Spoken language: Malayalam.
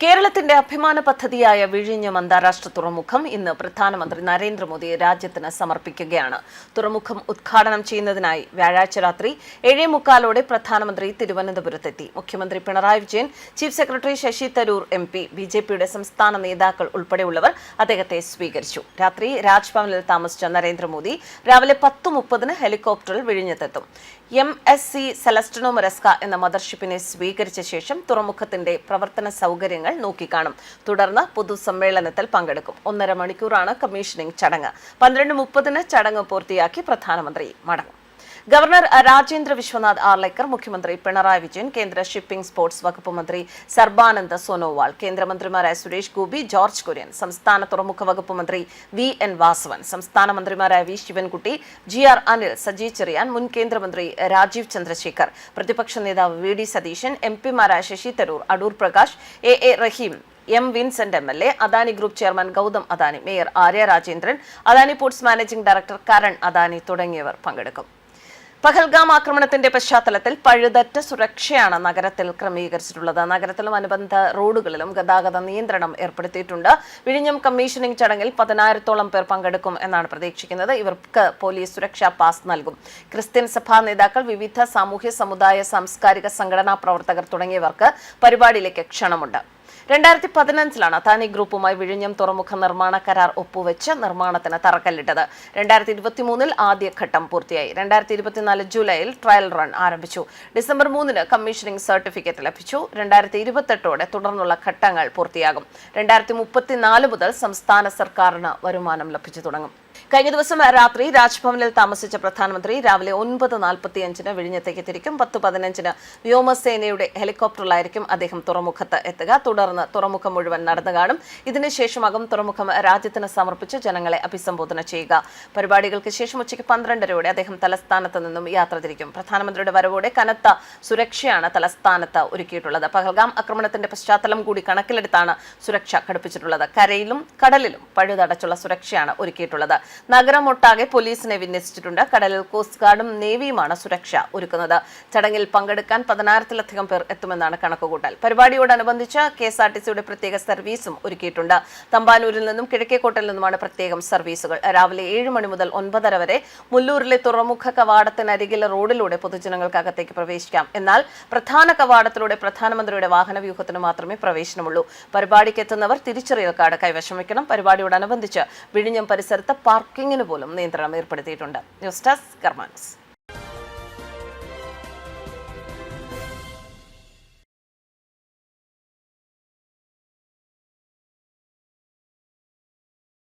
കേരളത്തിന്റെ അഭിമാന പദ്ധതിയായ വിഴിഞ്ഞം അന്താരാഷ്ട്ര തുറമുഖം ഇന്ന് പ്രധാനമന്ത്രി നരേന്ദ്രമോദി രാജ്യത്തിന് സമർപ്പിക്കുകയാണ്. തുറമുഖം ഉദ്ഘാടനം ചെയ്യുന്നതിനായി വ്യാഴാഴ്ച രാത്രി ഏഴേ മുക്കാലോടെ പ്രധാനമന്ത്രി തിരുവനന്തപുരത്തെത്തി. മുഖ്യമന്ത്രി Pinarayi Vijayan chief secretary Shashi Tharoor M P B J പിയുടെ സംസ്ഥാന നേതാക്കൾ ഉൾപ്പെടെയുള്ളവർ അദ്ദേഹത്തെ സ്വീകരിച്ചു. രാത്രി രാജ്ഭവനിൽ താമസിച്ച നരേന്ദ്രമോദി രാവിലെ പത്ത് മുപ്പതിന് ഹെലികോപ്റ്ററിൽ വിഴിഞ്ഞത്തെത്തും. M S C Celestino Maresca എന്ന മദർഷിപ്പിനെ സ്വീകരിച്ച ശേഷം തുറമുഖത്തിന്റെ പ്രവർത്തന സൗകര്യങ്ങൾ നോക്കിക്കാണും. തുടർന്ന് പൊതുസമ്മേളനത്തിൽ പങ്കെടുക്കും. ഒന്നര മണിക്കൂറാണ് കമ്മീഷനിംഗ് ചടങ്ങ്. പന്ത്രണ്ട് മുപ്പതിന് ചടങ്ങ് പൂർത്തിയാക്കി പ്രധാനമന്ത്രി മടങ്ങും. ഗവർണർ രാജേന്ദ്ര വിശ്വനാഥ് ആർലേക്കർ മുഖ്യമന്ത്രി പിണറായി വിജയൻ കേന്ദ്ര ഷിപ്പിംഗ് സ്പോർട്സ് വകുപ്പ് മന്ത്രി സർബാനന്ദ് സോനോവാൾ കേന്ദ്രമന്ത്രിമാരായ സുരേഷ് ഗോപി ജോർജ് കുര്യൻ സംസ്ഥാന തുറമുഖ വകുപ്പ് മന്ത്രി വി എൻ വാസവൻ സംസ്ഥാന മന്ത്രിമാരായ V Sivankutty G R Anil Saji Cherian മുൻ കേന്ദ്രമന്ത്രി രാജീവ് ചന്ദ്രശേഖർ പ്രതിപക്ഷ നേതാവ് V D Satheesan M പിമാരായ Shashi Tharoor Adoor Prakash A A Rahim M Vincent M L A Adani group chairman Gautam Adani mayor Arya Rajendran Adani ports managing director Karan Adani തുടങ്ങിയവർ പങ്കെടുക്കും പഹൽഗാം ആക്രമണത്തിന്റെ പശ്ചാത്തലത്തിൽ പഴുതറ്റ സുരക്ഷയാണ് നഗരത്തിൽ ക്രമീകരിച്ചിട്ടുള്ളത്. നഗരത്തിലും അനുബന്ധ റോഡുകളിലും ഗതാഗത നിയന്ത്രണം ഏർപ്പെടുത്തിയിട്ടുണ്ട്. വിഴിഞ്ഞം കമ്മീഷനിംഗ് ചടങ്ങിൽ പതിനായിരത്തോളം പേർ പങ്കെടുക്കും എന്നാണ് പ്രതീക്ഷിക്കുന്നത്. ഇവർക്ക് പോലീസ് സുരക്ഷാ പാസ് നൽകും. ക്രിസ്ത്യൻ സഭാ നേതാക്കൾ വിവിധ സാമൂഹ്യ സമുദായ സാംസ്കാരിക സംഘടനാ പ്രവർത്തകർ തുടങ്ങിയവർക്ക് പരിപാടിയിലേക്ക് ക്ഷണമുണ്ട്. രണ്ടായിരത്തി പതിനഞ്ചിലാണ് അദാനി ഗ്രൂപ്പുമായി വിഴിഞ്ഞം തുറമുഖ നിർമ്മാണ കരാർ ഒപ്പുവെച്ച് നിർമ്മാണത്തിന് തറക്കല്ലിട്ടത്. രണ്ടായിരത്തി ഇരുപത്തിമൂന്നിൽ ആദ്യഘട്ടം പൂർത്തിയായി. രണ്ടായിരത്തി ഇരുപത്തിനാല് ജൂലൈയിൽ ട്രയൽ റൺ ആരംഭിച്ചു. ഡിസംബർ മൂന്നിന് കമ്മീഷനിംഗ് സർട്ടിഫിക്കറ്റ് ലഭിച്ചു. രണ്ടായിരത്തി ഇരുപത്തെട്ടോടെ തുടർന്നുള്ള ഘട്ടങ്ങൾ പൂർത്തിയാകും. രണ്ടായിരത്തി മുപ്പത്തിനാല് മുതൽ സംസ്ഥാന സർക്കാരിന് വരുമാനം ലഭിച്ചു തുടങ്ങും. കഴിഞ്ഞ ദിവസം രാത്രി രാജ്ഭവനിൽ താമസിച്ച പ്രധാനമന്ത്രി രാവിലെ ഒൻപത് നാൽപ്പത്തി അഞ്ചിന് വിഴിഞ്ഞത്തേക്ക് തിരിക്കും. പത്ത് പതിനഞ്ചിന് വ്യോമസേനയുടെ ഹെലികോപ്റ്ററിലായിരിക്കും അദ്ദേഹം തുറമുഖത്ത് എത്തുക. തുടർന്ന് തുറമുഖം മുഴുവൻ നടന്നു കാണും. ഇതിനുശേഷമാകും തുറമുഖം രാജ്യത്തിന് സമർപ്പിച്ച് ജനങ്ങളെ അഭിസംബോധന ചെയ്യുക. പരിപാടികൾക്ക് ശേഷം ഉച്ചയ്ക്ക് പന്ത്രണ്ടരയോടെ അദ്ദേഹം തലസ്ഥാനത്ത് നിന്നും യാത്ര തിരിക്കും. പ്രധാനമന്ത്രിയുടെ വരവോടെ കനത്ത സുരക്ഷയാണ് തലസ്ഥാനത്ത് ഒരുക്കിയിട്ടുള്ളത്. പഹൽഗാം ആക്രമണത്തിന്റെ പശ്ചാത്തലം കൂടി കണക്കിലെടുത്താണ് സുരക്ഷ ഘടിപ്പിച്ചിട്ടുള്ളത്. കരയിലും കടലിലും പഴുതടച്ചുള്ള സുരക്ഷയാണ് ഒരുക്കിയിട്ടുള്ളത്. നഗരമൊട്ടാകെ പോലീസിനെ വിന്യസിച്ചിട്ടുണ്ട്. കടലിൽ കോസ്റ്റ് ഗാർഡും നേവിയുമാണ് സുരക്ഷ ഒരുക്കുന്നത്. ചടങ്ങിൽ പങ്കെടുക്കാൻ പതിനായിരത്തിലധികം പേർ എത്തുമെന്നാണ് കണക്കുകൂട്ടൽ. പരിപാടിയോടനുബന്ധിച്ച് കെ എസ് ആർ ടി സിയുടെ പ്രത്യേക സർവീസും ഒരുക്കിയിട്ടുണ്ട്. തമ്പാനൂരിൽ നിന്നും കിഴക്കേക്കോട്ടയിൽ നിന്നുമാണ് പ്രത്യേകം സർവീസുകൾ. രാവിലെ ഏഴ് മണി മുതൽ ഒൻപതര വരെ മുല്ലൂരിലെ തുറമുഖ കവാടത്തിനരികിലെ റോഡിലൂടെ പൊതുജനങ്ങൾക്ക് അകത്തേക്ക് പ്രവേശിക്കാം. എന്നാൽ പ്രധാന കവാടത്തിലൂടെ പ്രധാനമന്ത്രിയുടെ വാഹന വ്യൂഹത്തിന് മാത്രമേ പ്രവേശനമുള്ളൂ. പരിപാടിക്ക് എത്തുന്നവർ തിരിച്ചറിയൽ കാർഡ് കൈവശം വയ്ക്കണം. പരിപാടിയോടനുബന്ധിച്ച് വിഴിഞ്ഞം പരിസരത്ത് പാർക്കിങ്ങിന് പോലും നിയന്ത്രണം ഏർപ്പെടുത്തിയിട്ടുണ്ട്. News desk കർമാൻസ്